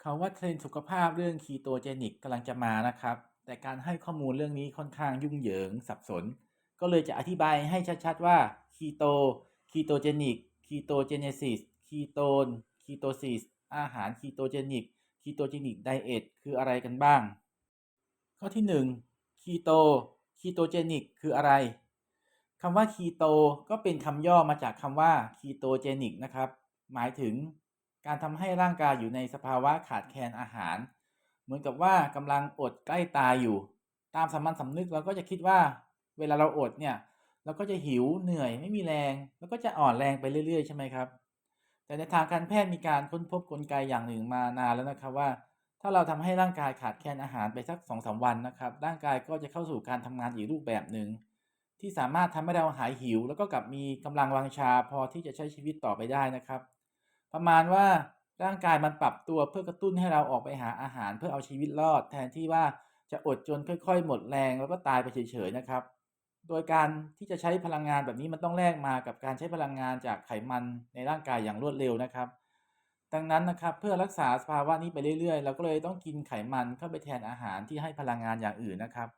เขาว่าเทรนสุขภาพเรื่องคีโตเจนิกกำลังจะมานะครับ แต่การให้ข้อมูลเรื่องนี้ค่อนข้างยุ่งเหยิงสับสน ก็เลยจะอธิบายให้ชัดๆว่าคีโตคีโตเจนิกคีโตเจเนซิสคีโตนคีโตซิสอาหารคีโตเจนิกคีโตเจนิกไดเอทคืออะไรกันบ้าง ข้อที่1คีโตคีโตเจนิกคืออะไรคำว่าคีโตก็เป็นคำย่อมาจากคำว่าคีโตเจนิกนะครับ หมายถึง การทำให้ร่างกายอยู่ในสภาวะขาดแคลนอาหาร เหมือนกับว่ากำลังอดใกล้ตายอยู่ ตามสามัญสำนึกเราก็จะคิดว่า เวลาเราอดเนี่ยเราก็จะหิวเหนื่อยไม่มีแรง แล้วก็จะอ่อนแรงไปเรื่อย ๆ ใช่ไหมครับ แต่ในทางการแพทย์มีการค้นพบกลไกอย่างหนึ่งมานานแล้วนะครับว่า ถ้าเราทำให้ร่างกายขาดแคลนอาหารไปสักสองสาวันนะครับ ร่างกายก็จะเข้าสู่การทำงานอีกรูปแบบหนึ่งที่สามารถทำให้เราหายหิว แล้วก็กลับมีกำลังวังชาพอที่จะใช้ชีวิตต่อไปได้นะครับ ประมาณว่าร่างกายมันปรับตัวเพื่อกระตุ้นให้เราออกไปหาอาหารเพื่อเอาชีวิตรอด แทนที่ว่าจะอดจนค่อยๆ หมดแรงแล้วก็ตายไปเฉยๆนะครับ โดยการที่จะใช้พลังงานแบบนี้มันต้องแลกมากับการใช้พลังงานจากไขมันในร่างกายอย่างรวดเร็วนะครับ ดังนั้นนะครับเพื่อรักษาสภาวะนี้ไปเรื่อยๆ เราก็เลยต้องกินไขมันเข้าไปแทนอาหารที่ให้พลังงานอย่างอื่นนะครับ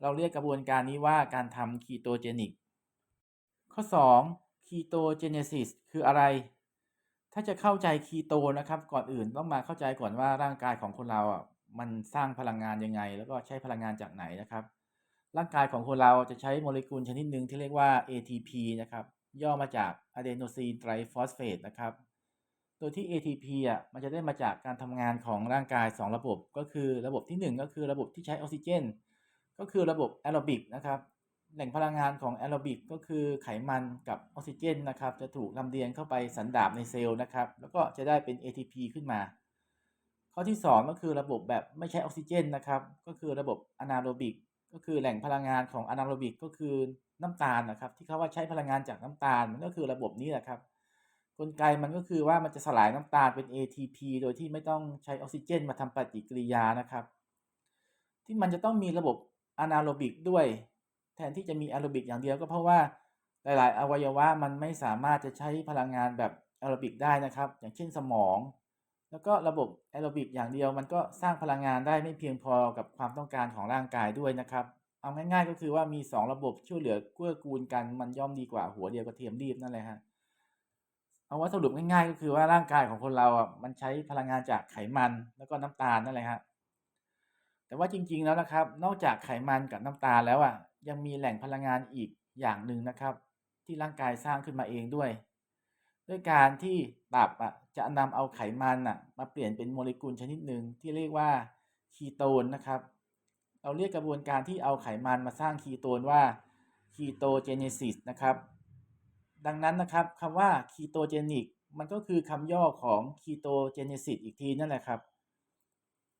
เราเรียกกระบวนการนี้ว่าการทำคีโตเจนิก ข้อ 2 คีโตเจเนซิสคืออะไร ถ้าจะเข้าใจคีโตนะครับ ก่อนอื่นต้องมาเข้าใจก่อนว่าร่างกายของคนเราอะมันสร้างพลังงานยังไง แล้วก็ใช้พลังงานจากไหนนะครับ ร่างกายของคนเราจะใช้โมเลกุลชนิดหนึ่งที่เรียกว่า ATP นะครับย่อมาจากอะเดโนซีนไตรฟอสเฟตนะครับโดยที่ ATP อะมันจะได้มาจากการทำงานของร่างกาย 2 ระบบ ก็คือระบบที่ 1 ก็คือระบบที่ใช้ออกซิเจน ก็คือระบบแอโรบิกนะครับ แหล่งพลังงานของแอโรบิกก็คือไขมันกับออกซิเจนนะครับจะถูกลำเลียงเข้าไปสันดาบในเซลล์นะครับ แล้วก็จะได้เป็น ATP ขึ้นมา ข้อที่ 2 ก็คือระบบแบบไม่ใช้ออกซิเจนนะครับ ก็คือระบบอนาโรบิกก็คือแหล่งพลังงานของอนาโรบิกก็คือน้ำตาลนะครับ ที่เขาว่าใช้พลังงานจากน้ำตาลมันก็คือระบบนี้แหละครับ กลไกมันก็คือว่ามันจะสลายน้ำตาลเป็น ATP โดยที่ไม่ต้องใช้ออกซิเจน มาทำปฏิกิริยานะครับ ที่มันจะต้องมีระบบอนาโรบิกด้วย แทนที่จะมีแอโรบิกอย่างเดียวก็เพราะว่าหลาย ๆ อวัยวะมันไม่สามารถจะใช้พลังงานแบบแอโรบิกได้นะครับ อย่างเช่นสมอง แล้วก็ระบบแอโรบิกอย่างเดียวมันก็สร้างพลังงานได้ไม่เพียงพอกับความต้องการของร่างกายด้วยนะครับ เอาง่าย ๆ ก็คือว่ามี 2 ระบบช่วยเหลือเกื้อกูลกันมันย่อมดีกว่าหัวเดียวกระเทียมรีบนั่นแหละฮะเอาว่าสรุปง่าย ๆ ก็คือว่าร่างกายของคนเราอะมันใช้พลังงานจากไขมันแล้วก็น้ำตาลนั่นแหละฮะแต่ว่าจริง ๆ แล้วนะครับ นอกจากไขมันกับน้ำตาลแล้วอะ ยังมีแหล่งพลังงานอีกอย่างหนึ่งนะครับ ที่ร่างกายสร้างขึ้นมาเองด้วย ด้วยการที่ตับอะจะนำเอาไขมันอะมาเปลี่ยนเป็นโมเลกุลชนิดหนึ่งที่เรียกว่าคีโตนนะครับ เราเรียกกระบวนการที่เอาไขมันมาสร้างคีโตนว่าคีโตเจเนซิสนะครับ ดังนั้นนะครับคำว่าคีโตเจนิกมันก็คือคำย่อของคีโตเจเนซิสอีกทีนั่นแหละครับ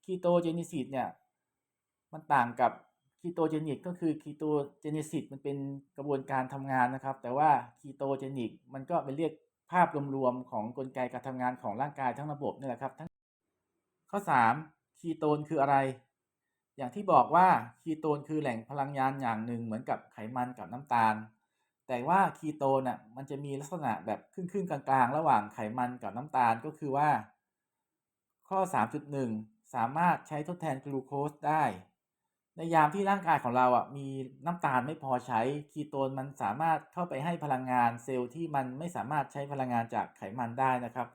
คีโตเจเนซิสเนี่ยมันต่างกับ คีโตเจนิกก็คือคีโตเจเนซิสมันเป็นกระบวนการทำงานนะครับ แต่ว่าคีโตเจนิกมันก็เป็นเรียกภาพรวมๆของกลไกการทำงานของร่างกายทั้งระบบนี่แหละครับทั้งข้อ 3 คีโตนคืออะไร อย่างที่บอกว่าคีโตนคือแหล่งพลังงานอย่างหนึ่งเหมือนกับไขมันกับน้ำตาล แต่ว่าคีโตนน่ะมันจะมีลักษณะแบบครึ่งๆกลางๆ ระหว่างไขมันกับน้ำตาลก็คือว่า ข้อ 3.1 สามารถใช้ทดแทนกลูโคสได้ ในยามที่ร่างกายของเราอะมีน้ำตาลไม่พอใช้คีโตนมันสามารถเข้าไปให้พลังงานเซลล์ที่มันไม่สามารถใช้พลังงานจากไขมันได้นะครับ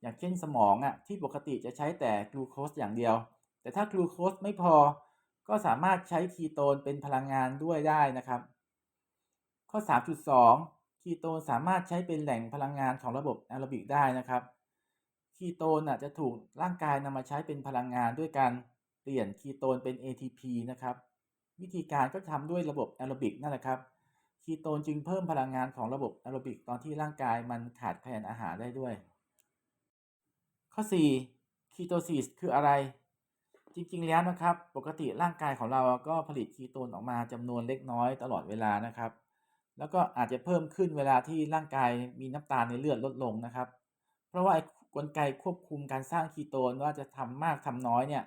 อย่างเช่นสมองอะที่ปกติจะใช้แต่กลูโคสอย่างเดียว แต่ถ้ากลูโคสไม่พอก็สามารถใช้คีโตนเป็นพลังงานด้วยได้นะครับ ข้อ 3.2 คีโตนสามารถใช้เป็นแหล่งพลังงานของระบบแอโรบิกได้นะครับ คีโตนอะจะถูกร่างกายนำมาใช้เป็นพลังงานด้วยการ เปลี่ยนคีโตนเป็น ATP นะครับ วิธีการก็ทำด้วยระบบแอโรบิกนั่นแหละครับ คีโตนจึงเพิ่มพลังงานของระบบแอโรบิกตอนที่ร่างกายมันขาดแคลนอาหารได้ด้วย ข้อ 4 คีโตซิสคืออะไร จริงๆ แล้วนะครับ ปกติร่างกายของเราก็ผลิตคีโตนออกมาจำนวนเล็กน้อยตลอดเวลานะครับ แล้วก็อาจจะเพิ่มขึ้นเวลาที่ร่างกายมีน้ำตาลในเลือดลดลงนะครับ เพราะว่าไอ้กลไกควบคุมการสร้างคีโตนว่าจะทำมากทำน้อยเนี่ย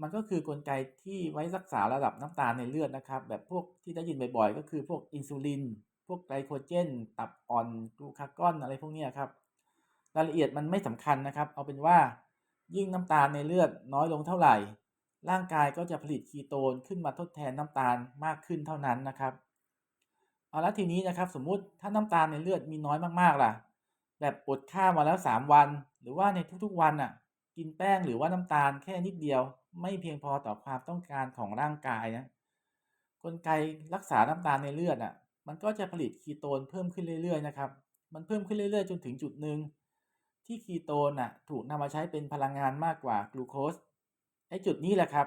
มันก็คือกลไกที่ไว้รักษาระดับน้ำตาลในเลือดนะครับ แบบพวกที่ได้ยินบ่อยๆ ก็คือพวกอินซูลิน พวกไกลโคเจน ตับอ่อนกลูคากอนอะไรพวกนี้ครับ รายละเอียดมันไม่สำคัญนะครับ เอาเป็นว่ายิ่งน้ำตาลในเลือดน้อยลงเท่าไหร่ ร่างกายก็จะผลิตคีโตนขึ้นมาทดแทนน้ำตาลมากขึ้นเท่านั้นนะครับ เอาละทีนี้นะครับสมมุติถ้าน้ำตาลในเลือดมีน้อยมากๆล่ะ แบบอดข้าวมาแล้ว 3 วัน หรือว่าในทุกๆวันน่ะ กินแป้งหรือว่าน้ำตาลแค่นิดเดียว ไม่เพียงพอต่อความต้องการของร่างกายนะกลไกรักษาน้ำตาลในเลือดอะ มันก็จะผลิตคีโตนเพิ่มขึ้นเรื่อยๆนะครับ มันเพิ่มขึ้นเรื่อยๆ จนถึงจุดหนึ่งที่คีโตนอะถูกนำมาใช้เป็นพลังงานมากกว่ากลูโคสไอ้จุดนี้แหละครับ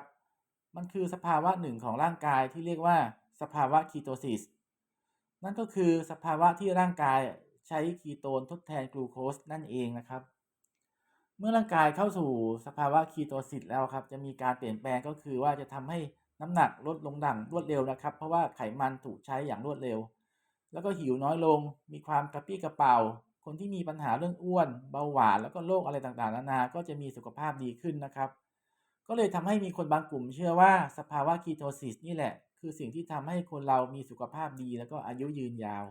มันคือสภาวะหนึ่งของร่างกายที่เรียกว่าสภาวะคีโตซิสนั่นก็คือสภาวะที่ร่างกายใช้คีโตนทดแทนกลูโคสนั่นเองนะครับ เมื่อร่างกายเข้าสู่สภาวะคีโตซิสแล้วครับ จะมีการเปลี่ยนแปลงก็คือว่าจะทำให้น้ำหนักลดลงดังรวดเร็วนะครับ เพราะว่าไขมันถูกใช้อย่างรวดเร็ว แล้วก็หิวน้อยลง มีความกระปี้กระเป๋า คนที่มีปัญหาเรื่องอ้วน เบาหวาน แล้วก็โรคอะไรต่างๆ นานา ก็จะมีสุขภาพดีขึ้นนะครับ ก็เลยทำให้มีคนบางกลุ่มเชื่อว่าสภาวะคีโตซิสนี่แหละ คือสิ่งที่ทำให้คนเรามีสุขภาพดีแล้วก็อายุยืนยาว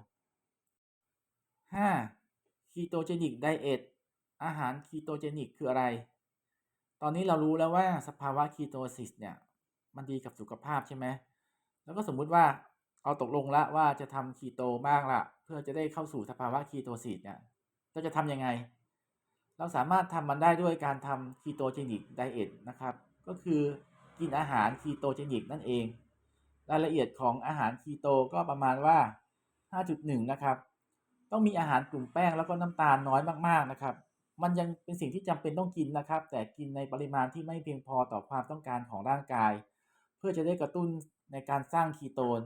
5. คีโตเจนิกไดเอท อาหารคีโตเจนิกคืออะไร ตอนนี้เรารู้แล้วว่าสภาวะคีโตซิสเนี่ย มันดีกับสุขภาพใช่ไหม แล้วก็สมมุติว่าเอาตกลงล้วว่าจะทำคีโตบ้างละเพื่อจะได้เข้าสู่สภาวะคีโตซิสเนี่ยเราจะทำยังไง เราสามารถทำมันได้ด้วยการทำคีโตเจนิกไดเอทนะครับ ก็คือกินอาหารคีโตเจนิกนั่นเอง รายละเอียดของอาหารคีโตก็ประมาณว่า 5.1 นะครับ ต้องมีอาหารกลุ่มแป้งแล้วก็น้ำตาลน้อยมากๆนะครับ มันยังเป็นสิ่งที่จำเป็นต้องกินนะครับ แต่กินในปริมาณที่ไม่เพียงพอต่อความต้องการของร่างกาย เพื่อจะได้กระตุ้นในการสร้างคีโตน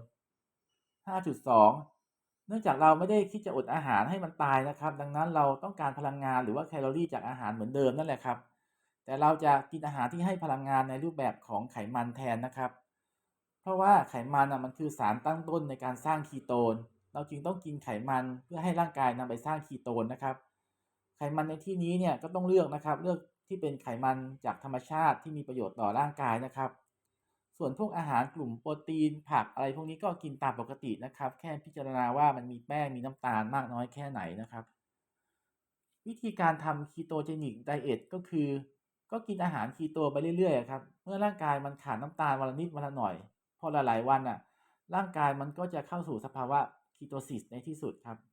5.2 เนื่องจากเราไม่ได้คิดจะอดอาหารให้มันตายนะครับ ดังนั้นเราต้องการพลังงานหรือว่าแคลอรี่จากอาหารเหมือนเดิมนั่นแหละครับ แต่เราจะกินอาหารที่ให้พลังงานในรูปแบบของไขมันแทนนะครับ เพราะว่าไขมันอะมันคือสารตั้งต้นในการสร้างคีโตน เราจึงต้องกินไขมันเพื่อให้ร่างกายนำไปสร้างคีโตนนะครับ ไขมันในที่นี้เนี่ยก็ต้องเลือกนะครับ เลือกที่เป็นไขมันจากธรรมชาติที่มีประโยชน์ต่อร่างกายนะครับ ส่วนพวกอาหารกลุ่มโปรตีนผักอะไรพวกนี้ก็กินตามปกตินะครับ แค่พิจารณาว่ามันมีแป้งมีน้ำตาลมากน้อยแค่ไหนนะครับ วิธีการทำคีโตเจนิกไดเอทก็คือ ก็กินอาหารคีโตไปเรื่อยๆครับเมื่อร่างกายมันขาดน้ำตาลวันละนิดวันละหน่อย พอหลายๆวันอะร่างกายมันก็จะเข้าสู่สภาวะคีโตซิสในที่สุดครับ